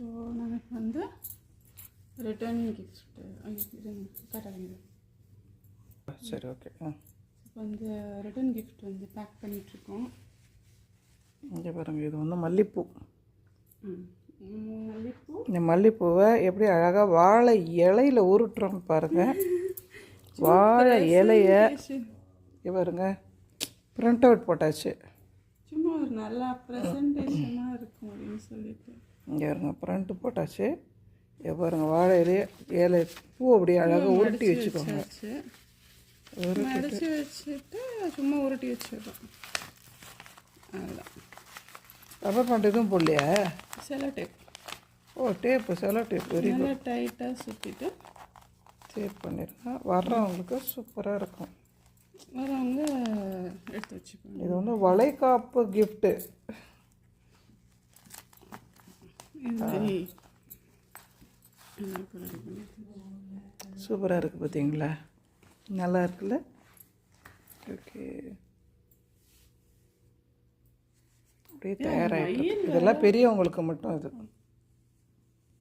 So நமக்கு வந்து return gift கட்டாங்க சரி ஓகே இப்போ வந்து ரிட்டர்ன் கிஃப்ட் வந்து பேக் பண்ணிகிட்ருக்கோம் இங்கே பாருங்கள் இது வந்து மல்லிப்பூ மல்லிப்பூ இந்த மல்லிப்பூவை எப்படி அழகாக வாழை இலையில உருட்டுறோன்னு பாருங்கள் வாழை இலைய பாருங்க பிரிண்ட் அவுட் போட்டாச்சு சும்மா ஒரு நல்லா ப்ரெசன்டேஷனாக சொல்லிட்டு இங்கே பாருங்க பிரிண்ட் போட்டாச்சு. பாருங்க வாழை இலைய இலை பூ அப்படியே அழகாக உருட்டி வச்சுக்கோங்க. வச்சு மடிச்சு வச்சுட்டு சும்மா உருட்டி வச்சிடுறோம். அவ்வளோதான் ரப்பர் பேண்ட் எதுவும் போடலையா? செலோ டேப் ஓ டேப்பு செலோ டேப் வெரி நல்லா டைட்டாக சுற்றிட்டு டேப் பண்ணிடுங்க. வர்றவங்களுக்கு சூப்பராக இருக்கும். வரவங்க எடுத்து வச்சுப்பாங்க இது வந்து வளைகாப்பு கிஃப்ட்டு சூப்பராக இருக்குது பார்த்தீங்களா நல்லா இருக்குல்ல? ஓகே. அப்படியே தயாராகிட்டு இதெல்லாம் பெரியவங்களுக்கு மட்டும் இது.